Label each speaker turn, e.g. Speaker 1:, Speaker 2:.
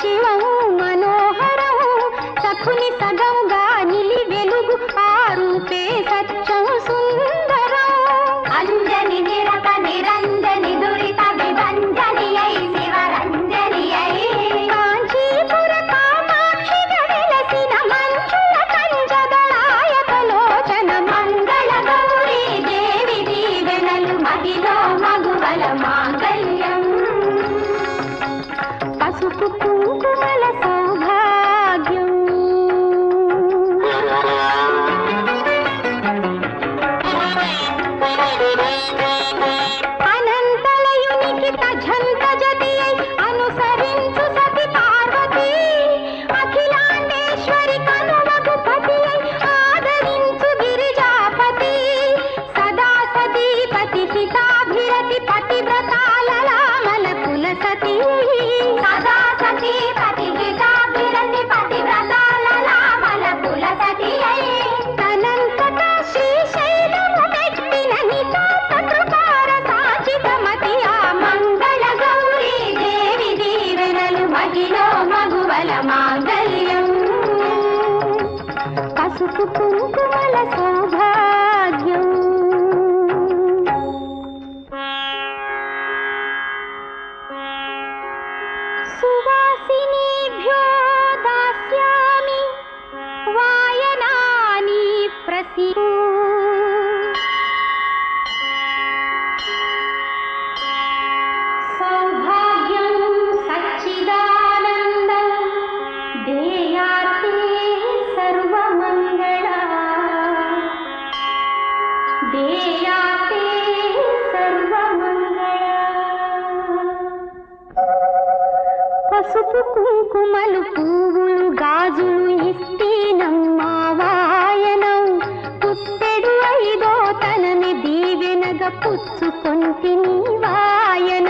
Speaker 1: శివం మనోహరం సఖుని సగంగా నిలి వెలుగు ఆ రూపే సత్యం సుందరం
Speaker 2: అంజని నిరత నిరంజని దురిత విభంజని అయి శివరంజని అయి.
Speaker 1: కాంచీపుర కామాక్షిగా వెలసిన మంచుల కంజదళాయతలోచన
Speaker 2: మంగళ గౌరీ దేవి దీవెనలు మహిళ మగువల మాంగళ్యం.
Speaker 1: పసుపు
Speaker 2: మాంగళ్యం
Speaker 1: పసుపు కుంకుమల సౌభాగ్యం. సౌభాగ్యం సచ్చిదా కుంకుమలు పువ్వులు గాజులు ఇస్తేనమ్మా వాయనం. పుట్టెడు ఐదో తనని దీవెనగ పుచ్చుకొంటిని వాయనం.